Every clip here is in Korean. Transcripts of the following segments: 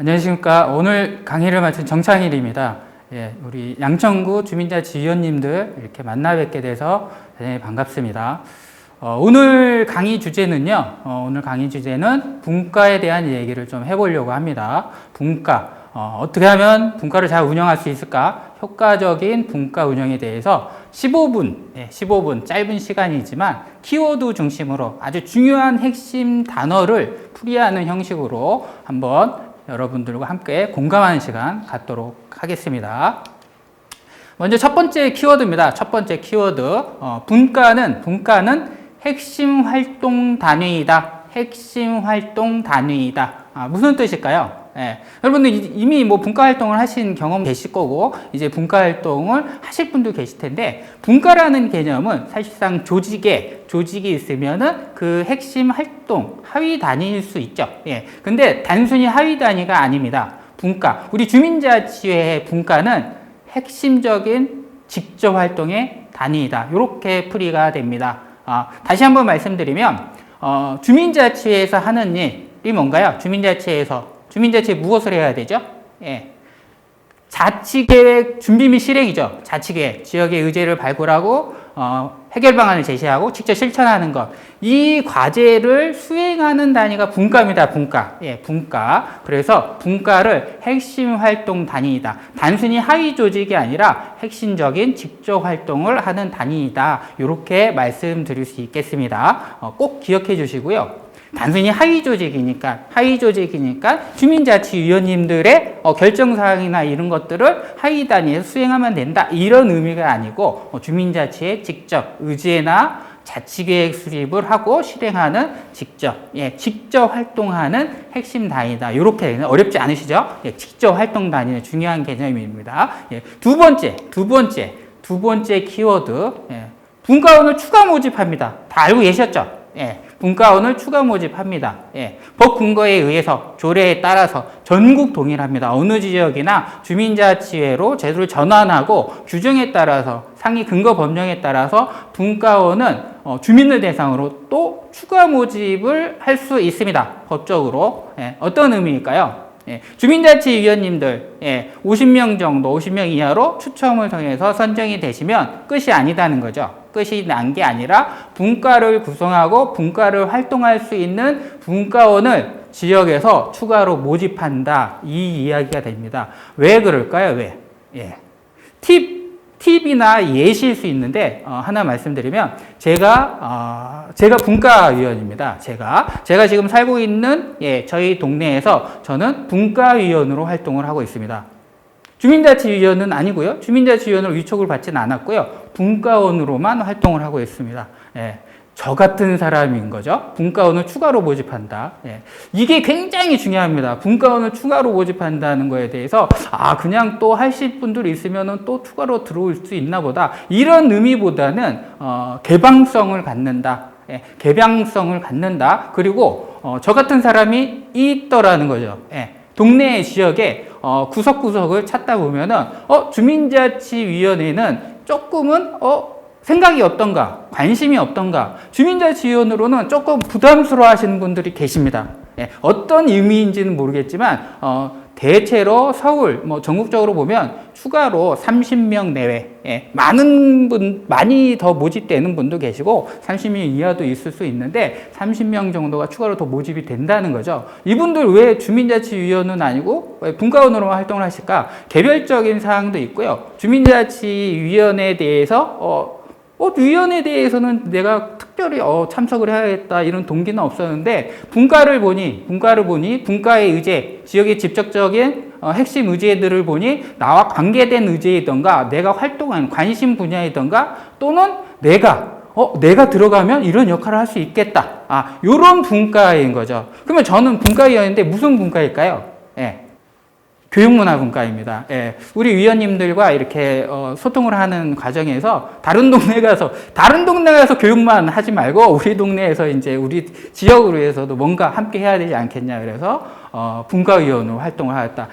안녕하십니까. 오늘 강의를 맡은 정창일입니다. 예, 우리 양천구 주민자치 위원님들 이렇게 만나 뵙게 돼서 대단히 반갑습니다. 어, 오늘 강의 주제는요, 어, 오늘 강의 주제는 분과에 대한 얘기를 좀 해보려고 합니다. 분과. 어, 어떻게 하면 분과를 잘 운영할 수 있을까? 효과적인 분과 운영에 대해서 15분, 예, 15분 짧은 시간이지만 키워드 중심으로 아주 중요한 핵심 단어를 풀이하는 형식으로 한번 여러분들과 함께 공감하는 시간 갖도록 하겠습니다. 먼저 첫 번째 키워드입니다. 첫 번째 키워드. 어, 분과는, 분과는 핵심 활동 단위이다. 핵심 활동 단위이다. 아, 무슨 뜻일까요? 예. 여러분들 이- 이미 뭐 분과 활동을 하신 경험 계실 거고, 이제 분과 활동을 하실 분도 계실 텐데, 분과라는 개념은 사실상 조직에, 조직이 있으면은 그 핵심 활동, 하위 단위일 수 있죠. 예. 근데 단순히 하위 단위가 아닙니다. 분과. 우리 주민자치회의 분과는 핵심적인 직접 활동의 단위이다. 이렇게 풀이가 됩니다. 아, 다시 한번 말씀드리면 어, 주민자치회에서 하는 일이 뭔가요? 주민자치회에서 주민자치회 무엇을 해야 되죠? 예. 자치계획 준비 및 실행이죠. 자치계획 지역의 의제를 발굴하고 어, 해결 방안을 제시하고 직접 실천하는 것. 이 과제를 수행하는 단위가 분과입니다. 분과. 예, 분과. 그래서 분과를 핵심 활동 단위이다. 단순히 하위 조직이 아니라 핵심적인 직접 활동을 하는 단위이다. 이렇게 말씀드릴 수 있겠습니다. 어, 꼭 기억해 주시고요. 단순히 하위 조직이니까 하위 조직이니까 주민자치위원님들의 어, 결정 사항이나 이런 것들을 하위 단위에서 수행하면 된다 이런 의미가 아니고 어, 주민자치의 직접 의제나 자치계획 수립을 하고 실행하는 직접 예 직접 활동하는 핵심 단위다 이렇게 어렵지 않으시죠? 예, 직접 활동 단위는 중요한 개념입니다. 예, 두 번째 두 번째 두 번째 키워드 예, 분과원을 추가 모집합니다. 다 알고 계셨죠? 예, 분과원을 추가 모집합니다. 예, 법 근거에 의해서 조례에 따라서 전국 동일합니다. 어느 지역이나 주민자치회로 제도를 전환하고 규정에 따라서 상위 근거 법령에 따라서 분과원은 어, 주민을 대상으로 또 추가 모집을 할 수 있습니다. 법적으로 예, 어떤 의미일까요? 예, 주민자치위원님들 예, 50명 정도, 50명 이하로 추첨을 통해서 선정이 되시면 끝이 아니다는 거죠. 끝이 난 게 아니라 분과를 구성하고 분과를 활동할 수 있는 분과원을 지역에서 추가로 모집한다. 이 이야기가 됩니다. 왜 그럴까요? 왜? 예. 팁 팁이나 예시일 수 있는데 어, 하나 말씀드리면 제가 어, 제가 분과위원입니다. 제가 제가 지금 살고 있는 예, 저희 동네에서 저는 분과위원으로 활동을 하고 있습니다. 주민자치위원은 아니고요. 주민자치위원으로 위촉을 받지는 않았고요. 분과원으로만 활동을 하고 있습니다. 예. 저 같은 사람인 거죠. 분과원을 추가로 모집한다. 예. 이게 굉장히 중요합니다. 분과원을 추가로 모집한다는 거에 대해서 아 그냥 또 하실 분들이 있으면은 또 추가로 들어올 수 있나 보다. 이런 의미보다는 어, 개방성을 갖는다. 예. 개방성을 갖는다. 그리고 어, 저 같은 사람이 있더라는 거죠. 예. 동네 지역에 어, 구석구석을 찾다 보면은 어, 주민자치위원회는 조금은 어, 생각이 어떤가, 관심이 어떤가, 주민자치위원으로는 조금 부담스러워 하시는 분들이 계십니다. 예, 어떤 의미인지는 모르겠지만, 어, 대체로 서울, 뭐 전국적으로 보면 추가로 30명 내외, 예, 많은 분, 많이 더 모집되는 분도 계시고 30명 이하도 있을 수 있는데 30명 정도가 추가로 더 모집이 된다는 거죠. 이분들 왜 주민자치위원은 아니고 왜 분과원으로 활동을 하실까? 개별적인 사항도 있고요. 주민자치위원회에 대해서 어, 어, 위원회에 대해서는 내가 특별히 어, 참석을 해야겠다 이런 동기는 없었는데 분과를 보니 분과를 보니 분과의 의제 지역의 직접적인 어, 핵심 의제들을 보니 나와 관계된 의제이던가 내가 활동한 관심 분야이던가 또는 내가 어, 내가 들어가면 이런 역할을 할 수 있겠다. 아, 요런 분과인 거죠. 그러면 저는 분과위원인데 무슨 분과일까요? 예. 교육문화분과입니다. 예, 우리 위원님들과 이렇게 어, 소통을 하는 과정에서 다른 동네 가서 다른 동네 가서 교육만 하지 말고 우리 동네에서 이제 우리 지역으로 해서도 뭔가 함께 해야 되지 않겠냐 그래서 어, 분과위원으로 활동을 하였다.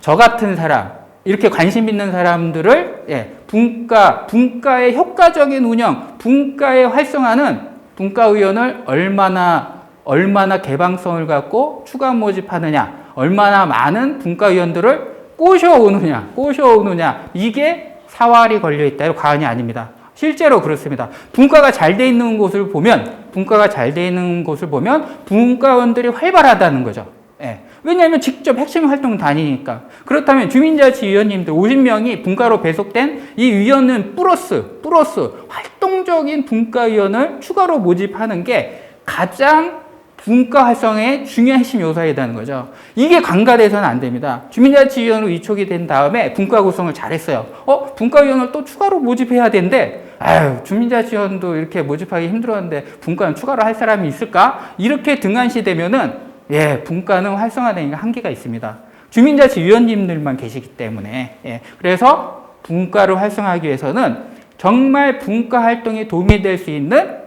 저 같은 사람 이렇게 관심 있는 사람들을 예, 분과 분과의 효과적인 운영, 분과의 활성화는 분과위원을 얼마나 얼마나 개방성을 갖고 추가 모집하느냐 얼마나 많은 분과위원들을 꼬셔오느냐, 꼬셔오느냐, 이게 사활이 걸려 있다. 이 과언이 아닙니다. 실제로 그렇습니다. 분과가 잘 돼 있는 곳을 보면, 분과가 잘 돼 있는 곳을 보면 분과원들이 활발하다는 거죠. 예. 왜냐하면 직접 핵심 활동 다니니까. 그렇다면 주민자치위원님들 50명이 분과로 배속된 이 위원은 플러스, 플러스 활동적인 분과위원을 추가로 모집하는 게 가장 분과 활성의 중요한 핵심 요소이라는 거죠. 이게 관가돼서는 안 됩니다. 주민자치위원으로 위촉이 된 다음에 분과 구성을 잘했어요. 어? 분과위원을 또 추가로 모집해야 되는데, 아유, 주민자치위원도 이렇게 모집하기 힘들었는데, 분과는 추가로 할 사람이 있을까? 이렇게 등한시 되면은, 예, 분과는 활성화되는 게 한계가 있습니다. 주민자치위원님들만 계시기 때문에, 예. 그래서 분과를 활성화하기 위해서는 정말 분과 활동에 도움이 될 수 있는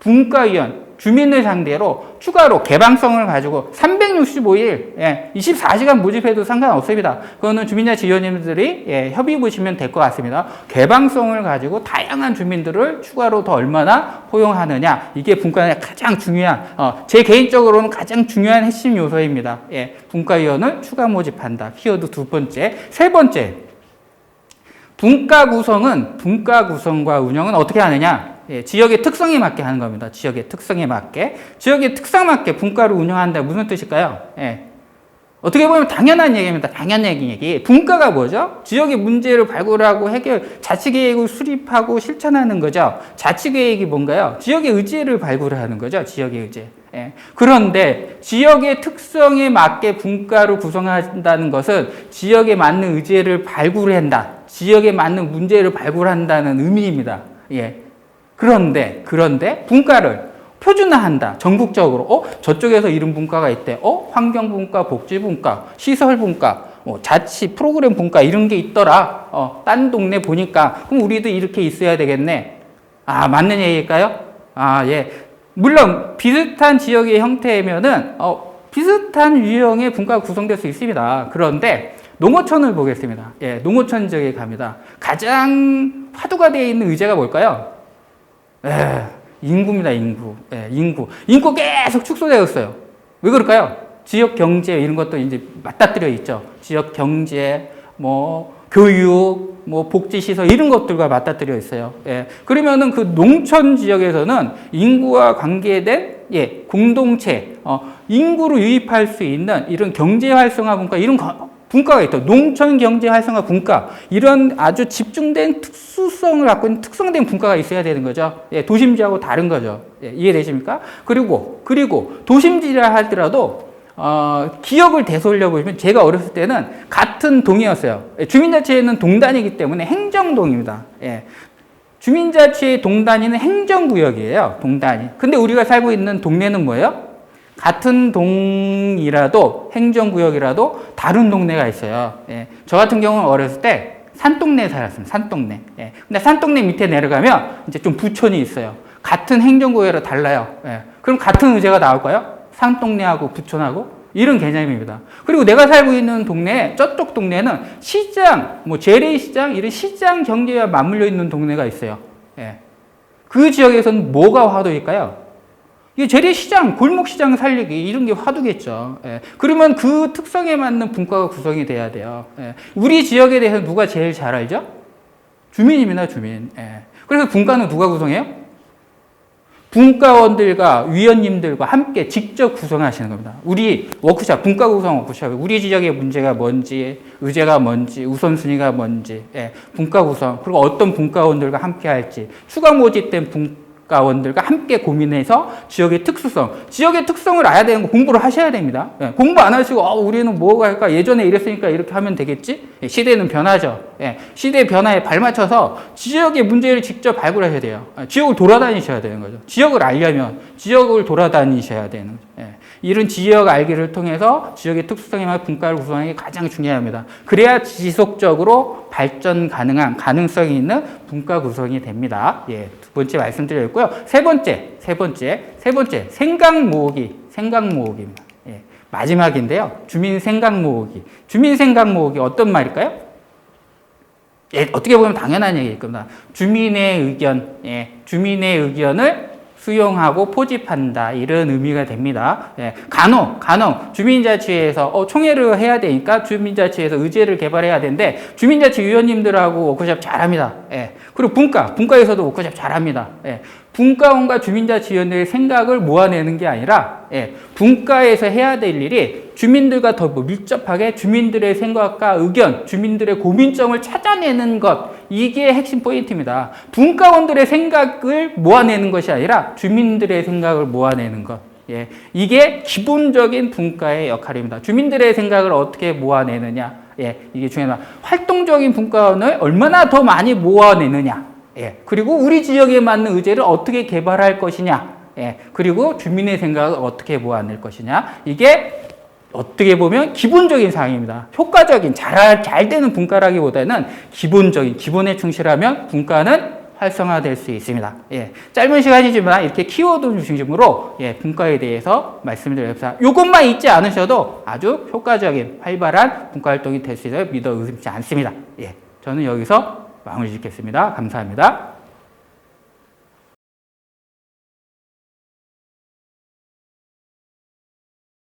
분과위원, 주민을 상대로 추가로 개방성을 가지고 365일, 예, 24시간 모집해도 상관없습니다. 그거는 주민자치위원님들이 예, 협의 보시면 될 것 같습니다. 개방성을 가지고 다양한 주민들을 추가로 더 얼마나 포용하느냐, 이게 분과의 가장 중요한, 어, 제 개인적으로는 가장 중요한 핵심 요소입니다. 예, 분과위원을 추가 모집한다. 키워드 두 번째. 세 번째. 분과 구성은, 분과 구성과 운영은 어떻게 하느냐? 예, 지역의 특성에 맞게 하는 겁니다. 지역의 특성에 맞게. 지역의 특성 맞게 분과를 운영한다. 무슨 뜻일까요? 예. 어떻게 보면 당연한 얘기입니다. 당연한 얘기. 분과가 뭐죠? 지역의 문제를 발굴하고 해결, 자치계획을 수립하고 실천하는 거죠. 자치계획이 뭔가요? 지역의 의제를 발굴하는 거죠. 지역의 의제. 예. 그런데 지역의 특성에 맞게 분과를 구성한다는 것은 지역에 맞는 의제를 발굴한다. 지역에 맞는 문제를 발굴한다는 의미입니다. 예. 그런데, 그런데 분과를 표준화한다. 전국적으로. 어? 저쪽에서 이런 분과가 있대. 어? 환경 분과, 복지 분과, 시설 분과, 뭐 자치 프로그램 분과 이런 게 있더라. 어, 딴 동네 보니까. 그럼 우리도 이렇게 있어야 되겠네. 아, 맞는 얘기일까요? 아, 예. 물론 비슷한 지역의 형태면은 어, 비슷한 유형의 분과가 구성될 수 있습니다. 그런데 농어촌을 보겠습니다. 예, 농어촌 지역에 갑니다. 가장 화두가 되어 있는 의제가 뭘까요? 예, 인구입니다, 인구. 예, 인구. 인구 계속 축소되어 있어요. 왜 그럴까요? 지역 경제 이런 것도 이제 맞닥뜨려 있죠. 지역 경제, 뭐, 교육, 뭐, 복지시설 이런 것들과 맞닥뜨려 있어요. 예. 그러면은 그 농촌 지역에서는 인구와 관계된 예, 공동체, 어, 인구를 유입할 수 있는 이런 경제 활성화 분과 이런 거, 분과가 있다. 농촌 경제 활성화 분과 이런 아주 집중된 특수성을 갖고 있는 특성된 분과가 있어야 되는 거죠. 예, 도심지하고 다른 거죠. 예, 이해되십니까? 그리고 그리고 도심지라 하더라도 어, 기억을 되돌려 보시면 제가 어렸을 때는 같은 동이었어요. 예, 주민자치회는 동단이기 때문에 행정동입니다. 예. 주민자치회 동단위는 행정구역이에요. 동단위. 근데 우리가 살고 있는 동네는 뭐예요? 같은 동이라도 행정구역이라도 다른 동네가 있어요. 예. 저 같은 경우는 어렸을 때 산동네에 살았습니다. 산동네. 예. 근데 산동네 밑에 내려가면 이제 좀 부촌이 있어요. 같은 행정구역으로 달라요. 예. 그럼 같은 의제가 나올까요? 산동네하고 부촌하고 이런 개념입니다. 그리고 내가 살고 있는 동네, 저쪽 동네는 시장, 뭐 재래시장 이런 시장 경제와 맞물려 있는 동네가 있어요. 예. 그 지역에서는 뭐가 화두일까요? 이게 재래시장, 골목시장 살리기 이런 게 화두겠죠. 예. 그러면 그 특성에 맞는 분과가 구성이 돼야 돼요. 예. 우리 지역에 대해서 누가 제일 잘 알죠? 주민입니다, 주민. 예. 그래서 분과는 누가 구성해요? 분과원들과 위원님들과 함께 직접 구성하시는 겁니다. 우리 워크샵, 분과 구성 워크샵, 우리 지역의 문제가 뭔지, 의제가 뭔지, 우선순위가 뭔지, 예, 분과 구성, 그리고 어떤 분과원들과 함께 할지, 추가 모집된 분 가원들과 함께 고민해서 지역의 특수성, 지역의 특성을 알아야 되는 거 공부를 하셔야 됩니다. 예, 공부 안 하시고 어, 우리는 뭐가 할까? 예전에 이랬으니까 이렇게 하면 되겠지? 예, 시대는 변하죠. 예, 시대 변화에 발맞춰서 지역의 문제를 직접 발굴하셔야 돼요. 예, 지역을 돌아다니셔야 되는 거죠. 지역을 알려면 지역을 돌아다니셔야 되는 거죠. 예, 이런 지역 알기를 통해서 지역의 특수성에 맞게 분과를 구성하는 게 가장 중요합니다. 그래야 지속적으로 발전 가능한 가능성이 있는 분과 구성이 됩니다. 예, 두 번째 말씀드렸고요. 세 번째, 세 번째, 세 번째 생각 모으기, 생각 모으기입니다. 예, 마지막인데요. 주민 생각 모으기. 주민 생각 모으기 어떤 말일까요? 예, 어떻게 보면 당연한 얘기일 겁니다. 주민의 의견, 예, 주민의 의견을 수용하고 포집한다 이런 의미가 됩니다. 예, 간혹 간혹 주민자치회에서 어, 총회를 해야 되니까 주민자치회에서 의제를 개발해야 되는데 주민자치 위원님들하고 워크숍 잘합니다. 예, 그리고 분과 분과에서도 워크숍 잘합니다. 예, 분과원과 주민자치위원회의 생각을 모아내는 게 아니라 예, 분과에서 해야 될 일이 주민들과 더 밀접하게 주민들의 생각과 의견, 주민들의 고민점을 찾아내는 것 이게 핵심 포인트입니다. 분과원들의 생각을 모아내는 것이 아니라 주민들의 생각을 모아내는 것. 예, 이게 기본적인 분과의 역할입니다. 주민들의 생각을 어떻게 모아내느냐. 예, 이게 중요합니다. 활동적인 분과원을 얼마나 더 많이 모아내느냐. 예, 그리고 우리 지역에 맞는 의제를 어떻게 개발할 것이냐. 예, 그리고 주민의 생각을 어떻게 모아낼 것이냐. 이게 어떻게 보면 기본적인 사항입니다. 효과적인, 잘, 잘 되는 분과라기보다는 기본적인, 기본에 충실하면 분과는 활성화될 수 있습니다. 예, 짧은 시간이지만 이렇게 키워드 중심으로 예, 분과에 대해서 말씀드렸습니다. 이것만 잊지 않으셔도 아주 효과적인 활발한 분과 활동이 될 수 있을 믿어 의심치 않습니다. 예, 저는 여기서 마무리 짓겠습니다. 감사합니다.